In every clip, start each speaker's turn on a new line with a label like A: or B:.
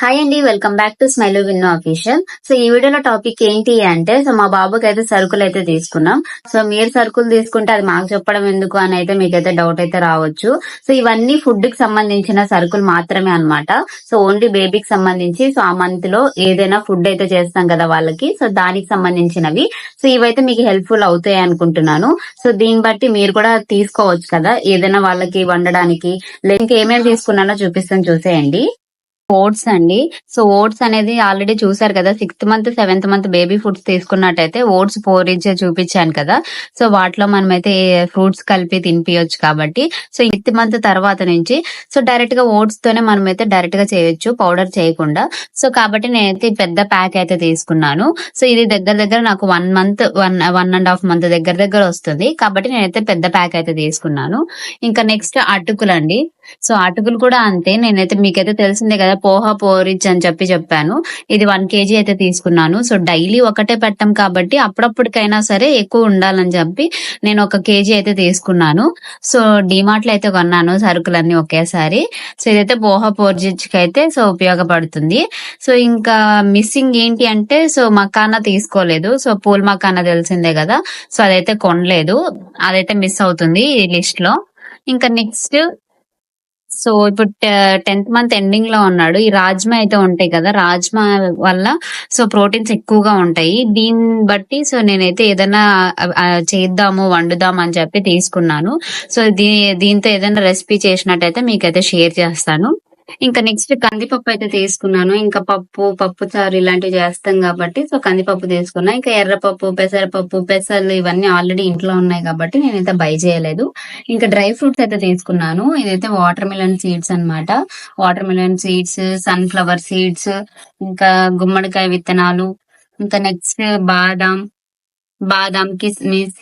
A: Hi అండి welcome back to smile Vinno official so ఈ వీడియోలో టాపిక్ ఏంటి అంటే సో మా బాబుకి అయితే సరుకులు అయితే తీసుకున్నాం. సో మీరు సరుకులు తీసుకుంటే అది మాకు చెప్పడం ఎందుకు అని అయితే మీకైతే డౌట్ అయితే రావచ్చు. సో ఇవన్నీ ఫుడ్కి సంబంధించిన సరుకులు మాత్రమే అన్నమాట. సో ఓన్లీ బేబీకి సంబంధించి సో ఆ మంత్లో ఏదైనా ఫుడ్ అయితే చేస్తాం కదా వాళ్ళకి. సో దానికి సంబంధించినవి. సో ఇవైతే మీకు హెల్ప్ఫుల్ అవుతాయి అనుకుంటున్నాను. సో దీన్ని బట్టి మీరు కూడా తీసుకోవచ్చు కదా. ఏదైనా వాళ్ళకి వండడానికి లేక ఏమేమి తీసుకున్నానో చూపిస్తాను చూసేయండి. ఓట్స్ అండి. సో ఓట్స్ అనేది ఆల్రెడీ చూసారు కదా sixth month seventh month baby foods తీసుకున్నట్టయితే ఓట్స్ పోరిజ్ చూపించాను కదా. సో వాటిలో మనమైతే ఫ్రూట్స్ కలిపి తినిపించచ్చు కాబట్టి. సో సిక్స్త్ మంత్ తర్వాత నుంచి సో డైరెక్ట్గా ఓట్స్ తోనే మనమైతే డైరెక్ట్గా చేయొచ్చు పౌడర్ చేయకుండా. సో కాబట్టి నేనైతే పెద్ద ప్యాక్ అయితే తీసుకున్నాను. సో ఇది దగ్గర దగ్గర నాకు one month one one and half month దగ్గర దగ్గర వస్తుంది. కాబట్టి నేనైతే పెద్ద ప్యాక్ అయితే తీసుకున్నాను. ఇంకా నెక్స్ట్ అటుకులు అండి సో అటుకులు కూడా అంతే. నేనైతే మీకైతే తెలిసిందే కదా పోహా పోరిచ్ అని చెప్పి చెప్పాను. ఇది వన్ కేజీ అయితే తీసుకున్నాను. సో డైలీ ఒకటే పెట్టం కాబట్టి అప్పుడప్పటికైనా సరే ఎక్కువ ఉండాలని చెప్పి నేను ఒక కేజీ అయితే తీసుకున్నాను. సో డిమార్ట్లో అయితే కొన్నాను సరుకులన్నీ ఒకేసారి. సో ఇదైతే పోహా పోర్జిచ్కి అయితే సో ఉపయోగపడుతుంది. సో ఇంకా మిస్సింగ్ ఏంటి అంటే సో మకానా తీసుకోలేదు. సో పూల్ మకానా తెలిసిందే కదా సో అదైతే కొనలేదు. అదైతే మిస్ అవుతుంది ఈ లిస్ట్లో ఇంకా నెక్స్ట్ సో ఇప్పుడు టెన్త్ మంత్ ఎండింగ్లో ఉన్నాడు. ఈ రాజ్మా అయితే ఉంటాయి కదా రాజ్మా వల్ల సో ప్రోటీన్స్ ఎక్కువగా ఉంటాయి. దీన్ని బట్టి సో నేనైతే ఏదైనా చేద్దాము వండుదాం అని చెప్పి తీసుకున్నాను. సో దీ దీంతో ఏదైనా రెసిపీ చేసినట్టయితే మీకైతే షేర్ చేస్తాను. ఇంకా నెక్స్ట్ కందిపప్పు అయితే తీసుకున్నాను. ఇంకా పప్పు పప్పు చారు ఇలాంటివి చేస్తాం కాబట్టి సో కందిపప్పు తీసుకున్నా. ఇంకా ఎర్రపప్పు పెసరపప్పు పెసర్లు ఇవన్నీ ఆల్రెడీ ఇంట్లో ఉన్నాయి కాబట్టి నేనైతే బై చేయలేదు. ఇంకా డ్రై ఫ్రూట్స్ అయితే తీసుకున్నాను. ఇదైతే వాటర్ మిలన్ సీడ్స్ అన్నమాట. Watermelon seeds sunflower seeds ఇంకా గుమ్మడికాయ విత్తనాలు ఇంకా నెక్స్ట్ బాదాం బాదాం కిస్మిస్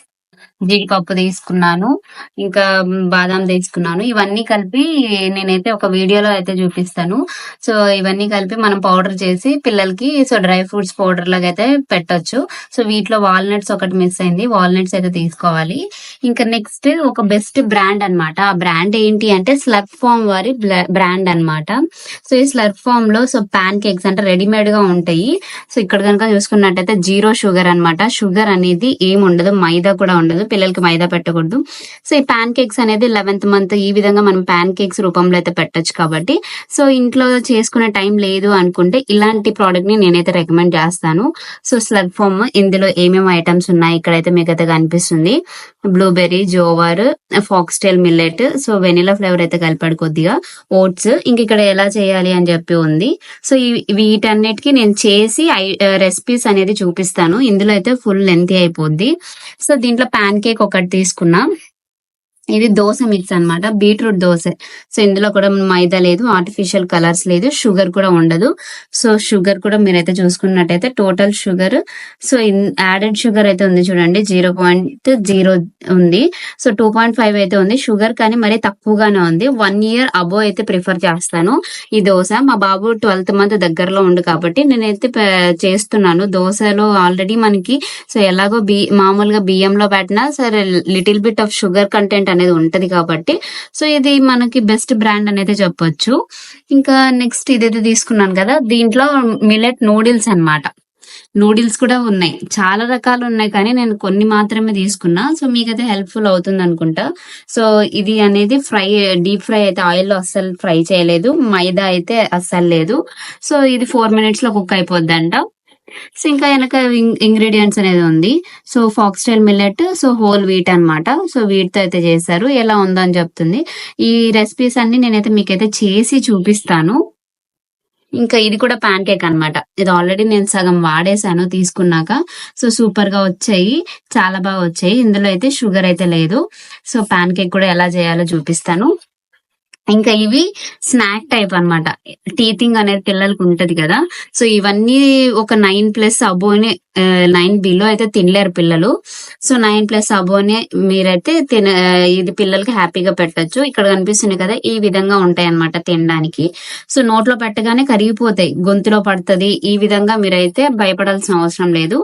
A: జీడిపప్పు తీసుకున్నాను ఇంకా బాదాం తీసుకున్నాను. ఇవన్నీ కలిపి నేనైతే ఒక వీడియోలో అయితే చూపిస్తాను. సో ఇవన్నీ కలిపి మనం పౌడర్ చేసి పిల్లలకి సో డ్రై ఫ్రూట్స్ పౌడర్ లాగా అయితే పెట్టొచ్చు. సో వీటిలో వాల్నట్స్ ఒకటి మిస్ అయింది. వాల్నట్స్ అయితే తీసుకోవాలి. ఇంకా నెక్స్ట్ ఒక బెస్ట్ బ్రాండ్ అన్నమాట. ఆ బ్రాండ్ ఏంటి అంటే స్లర్ప్ ఫామ్ వారి బ్రాండ్ అన్నమాట. సో ఈ స్లర్ప్ ఫామ్లో సో పాన్ కేక్స్ అంటే రెడీమేడ్గా ఉంటాయి. సో ఇక్కడ కనుక చూసుకున్నట్టయితే జీరో షుగర్ అన్నమాట. షుగర్ అనేది ఏం ఉండదు మైదా కూడా ఉండదు. పిల్లలకి మైదా పెట్టకూడదు. సో ఈ పాన్ కేక్స్ అనేది లెవెన్త్ మంత్ ఈ విధంగా మనం పాన్ కేక్స్ రూపంలో అయితే పెట్టొచ్చు కాబట్టి. సో ఇంట్లో చేసుకునే టైం లేదు అనుకుంటే ఇలాంటి ప్రోడక్ట్ని నేనైతే రికమెండ్ చేస్తాను. సో స్లగ్ ఫామ్ ఇందులో ఏమేమి ఐటమ్స్ ఉన్నాయి? ఇక్కడైతే మీకు అయితే కనిపిస్తుంది. Blueberry jowar foxtail millet so vanilla flavour అయితే కలిపాడు కొద్దిగా. ఓట్స్ ఇంక ఇక్కడ ఎలా చేయాలి అని చెప్పి ఉంది. సో వీటన్నిటికి నేను చేసి రెసిపీస్ అనేది చూపిస్తాను. ఇందులో అయితే ఫుల్ లెంతీ అయిపోద్ది. సో దీంట్లో పాన్ కేక్ ఒకటి తీసుకున్నా. ఇది దోశ మిక్స్ అన్నమాట బీట్రూట్ దోశ. సో ఇందులో కూడా మైదా లేదు ఆర్టిఫిషియల్ కలర్స్ లేదు షుగర్ కూడా ఉండదు. సో షుగర్ కూడా మీరైతే చూసుకున్నట్టయితే total sugar so added sugar అయితే ఉంది చూడండి జీరో పాయింట్ జీరో ఉంది. సో టూ పాయింట్ ఫైవ్ అయితే ఉంది షుగర్ కానీ మరీ తక్కువగానే ఉంది. వన్ ఇయర్ అబో అయితే ప్రిఫర్ చేస్తాను ఈ దోశ. మా బాబు ట్వెల్త్ మంత్ దగ్గరలో ఉండు కాబట్టి నేనైతే చేస్తున్నాను. దోశలో ఆల్రెడీ మనకి సో ఎలాగో బి మామూలుగా బియ్యంలో పెట్టినా సరే little bit of sugar content అనేది ఉంటది కాబట్టి సో ఇది మనకి బెస్ట్ బ్రాండ్ అనేది చెప్పొచ్చు. ఇంకా నెక్స్ట్ ఇదైతే తీసుకున్నాను కదా దీంట్లో మిలెట్ నూడిల్స్ అన్నమాట. నూడిల్స్ కూడా ఉన్నాయి. చాలా రకాలు ఉన్నాయి కానీ నేను కొన్ని మాత్రమే తీసుకున్నా. సో మీకైతే హెల్ప్ఫుల్ అవుతుంది అనుకుంటా. సో ఇది అనేది ఫ్రై డీప్ ఫ్రై అయితే ఆయిల్లో అస్సలు ఫ్రై చేయలేదు. మైదా అయితే అస్సలు లేదు. సో ఇది ఫోర్ మినిట్స్లో అయిపోద్ది అంట సో ఇంకా వెనక ఇంగ్రీడియంట్స్ అనేది ఉంది. So foxtail millet so whole wheat అన్నమాట. సో వీటితో అయితే చేశారు. ఎలా ఉందని చెప్తుంది. ఈ రెసిపీస్ అన్ని నేనైతే మీకైతే చేసి చూపిస్తాను. ఇంకా ఇది కూడా పాన్ కేక్ అన్నమాట. ఇది ఆల్రెడీ నేను సగం వాడేసాను తీసుకున్నాక. సో సూపర్గా వచ్చాయి. చాలా బాగా వచ్చాయి. ఇందులో అయితే షుగర్ అయితే లేదు. సో పాన్ కేక్ కూడా ఎలా చేయాలో చూపిస్తాను. ఇంకా ఇవి స్నాక్ టైప్ అన్నమాట. టీతింగ్ అనేది పిల్లలకు ఉంటది కదా. సో ఇవన్నీ ఒక నైన్ ప్లస్ అబోనే నైన్ బిలో అయితే తినలేరు పిల్లలు. సో నైన్ ప్లస్ అబోనే మీరైతే తిన ఇది పిల్లలకి హ్యాపీగా పెట్టొచ్చు. ఇక్కడ కనిపిస్తుంది కదా ఈ విధంగా ఉంటాయి అన్నమాట తినడానికి. సో నోట్లో పెట్టగానే కరిగిపోతాయి. గొంతులో పడుతుంది. ఈ విధంగా మీరైతే భయపడాల్సిన అవసరం లేదు.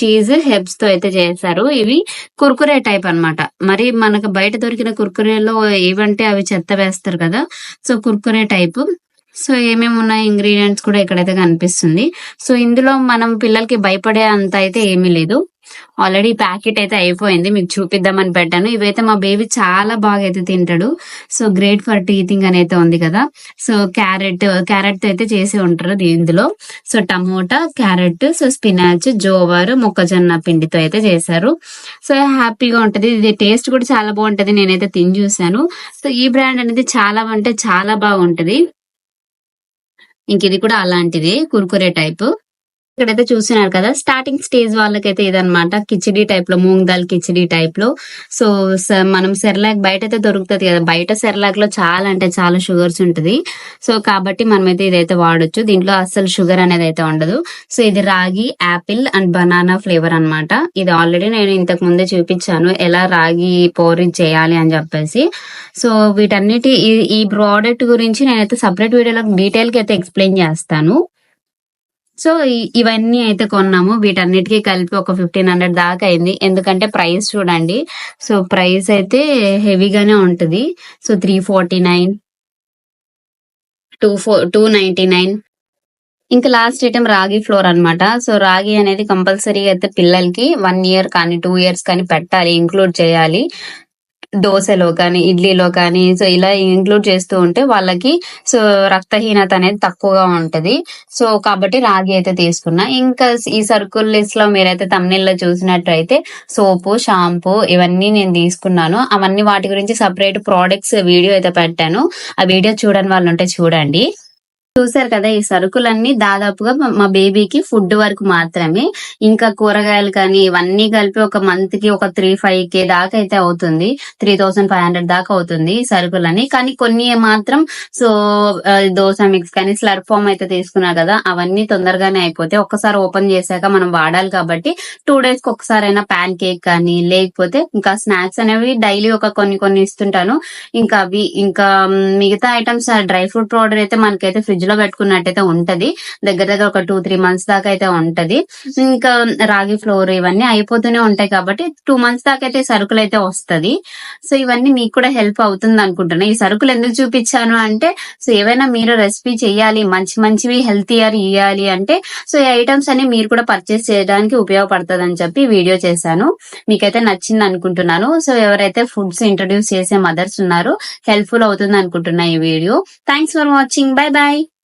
A: చీజ్ హెబ్స్తో అయితే చేశారు. ఇవి కుర్కురే టైప్ అన్నమాట. మరి మనకు బయట దొరికిన కుర్కురేలో ఏవంటే అవి చెత్త వేస్తారు కదా సో కుర్కురే టైప్. సో ఏమేమి ఉన్నాయి ఇంగ్రీడియంట్స్ కూడా ఇక్కడైతే కనిపిస్తుంది. సో ఇందులో మనం పిల్లలకి భయపడే అంత అయితే ఏమీ లేదు. ఆల్రెడీ ప్యాకెట్ అయితే అయిపోయింది. మీకు చూపిద్దామని పెట్టాను. ఇవైతే మా బేబీ చాలా బాగా అయితే తింటాడు. సో గ్రేట్ ఫర్ టీథింగ్ అని అయితే ఉంది కదా. సో క్యారెట్ క్యారెట్తో అయితే చేసి ఉంటారు దీ- ఇందులో. So tomato carrot so spinach jowar మొక్కజొన్న పిండితో అయితే చేశారు. సో హ్యాపీగా ఉంటది. ఇది టేస్ట్ కూడా చాలా బాగుంటది. నేనైతే తిని చూసాను సో ఈ బ్రాండ్ అనేది చాలా అంటే చాలా బాగుంటది. ఇంక ఇది కూడా అలాంటిది కుర్కురే టైప్. ఇక్కడైతే చూస్తున్నారు కదా స్టార్టింగ్ స్టేజ్ వాళ్ళకైతే ఇదనమాట కిచిడి టైప్లో మూంగ్ దాల్ కిచిడి టైప్లో. సో మనం సెర్లాక్ బయట అయితే దొరుకుతుంది కదా బయట సెర్లాక్లో చాలా అంటే చాలా షుగర్స్ ఉంటది. సో కాబట్టి మనమైతే ఇదైతే వాడొచ్చు. దీంట్లో అస్సలు షుగర్ అనేది అయితే ఉండదు. సో ఇది రాగి యాపిల్ అండ్ బనానా ఫ్లేవర్ అన్నమాట. ఇది ఆల్రెడీ నేను ఇంతకు ముందే చూపించాను ఎలా రాగి పోరిజ్ చేయాలి అని చెప్పేసి. సో వీటన్నిటి ఈ- ఈ ప్రోడక్ట్ గురించి నేనైతే సపరేట్ వీడియోలో డీటెయిల్గా అయితే ఎక్స్ప్లెయిన్ చేస్తాను. సో ఇవన్నీ అయితే కొన్నాము. వీటన్నిటికీ కలిపి ఒక ఫిఫ్టీన్ హండ్రెడ్ దాకా అయింది. ఎందుకంటే ప్రైస్ చూడండి. సో ప్రైస్ అయితే హెవీగానే ఉంటుంది. So three forty nine two four two ninety nine. ఇంకా లాస్ట్ ఐటమ్ రాగి ఫ్లోర్ అనమాట సో రాగి అనేది కంపల్సరీ అయితే పిల్లలకి వన్ ఇయర్ కానీ టూ ఇయర్స్ కానీ పెట్టాలి ఇంక్లూడ్ చేయాలి. దోశలో కానీ ఇడ్లీలో కానీ సో ఇలా ఇంక్లూడ్ చేస్తూ ఉంటే వాళ్ళకి సో రక్తహీనత అనేది తక్కువగా ఉంటది. సో కాబట్టి రాగి అయితే తీసుకున్నా. ఇంకా ఈ సర్కుల్ లిస్ట్లో మీరైతే తమ్నిల్లో చూసినట్టయితే సోపు షాంపూ ఇవన్నీ నేను తీసుకున్నాను. అవన్నీ వాటి గురించి సపరేట్ ప్రోడక్ట్స్ వీడియో అయితే పెట్టాను. ఆ వీడియో చూడని వాళ్ళు ఉంటే చూడండి. చూసారు కదా ఈ సరుకులన్నీ దాదాపుగా మా- బేబీకి ఫుడ్ వరకు మాత్రమే. ఇంకా కూరగాయలు కానీ ఇవన్నీ కలిపి ఒక మంత్కి ఒక త్రీ ఫైవ్ కే దాకా అయితే అవుతుంది. త్రీ థౌసండ్ ఫైవ్ హండ్రెడ్ దాకా అవుతుంది ఈ సరుకులని కానీ కొన్ని మాత్రం సో దోశ దోస మిక్స్ కానీ స్లర్ ఫామ్ అయితే తీసుకున్నారు కదా అవన్నీ తొందరగానే అయిపోతే ఒక్కసారి ఓపెన్ చేశాక మనం వాడాలి కాబట్టి టూ డేస్కి ఒకసారి అయినా ప్యాన్ కేక్ కానీ లేకపోతే ఇంకా స్నాక్స్ అనేవి డైలీ ఒక కొన్ని కొన్ని ఇస్తుంటాను. ఇంకా అవి ఇంకా మిగతా ఐటమ్స్ డ్రై ఫ్రూట్ పౌడర్ అయితే మనకైతే ఫ్రిడ్జ్ లో పెట్టుకున్నట్టయితే ఉంటది. దగ్గర దగ్గర ఒక టూ త్రీ మంత్స్ దాకా అయితే ఉంటది. ఇంకా రాగి ఫ్లోర్ ఇవన్నీ అయిపోతూనే ఉంటాయి కాబట్టి టూ మంత్స్ దాకా అయితే సరుకులు అయితే వస్తది. సో ఇవన్నీ మీకు కూడా హెల్ప్ అవుతుంది అనుకుంటున్నా. ఈ సరుకులు ఎందుకు చూపించాను అంటే సో ఏవైనా మీరు రెసిపీ చేయాలి మంచి మంచివి హెల్తీయర్ ఇవ్వాలి అంటే సో ఈ ఐటమ్స్ అన్ని మీరు కూడా పర్చేస్ చేయడానికి ఉపయోగపడుతుంది అని చెప్పి వీడియో చేశాను. మీకైతే నచ్చింది అనుకుంటున్నాను. సో ఎవరైతే ఫుడ్స్ ఇంట్రడ్యూస్ చేసే మదర్స్ ఉన్నారో హెల్ప్ఫుల్ అవుతుంది అనుకుంటున్నా ఈ video. Thanks for watching. Bye bye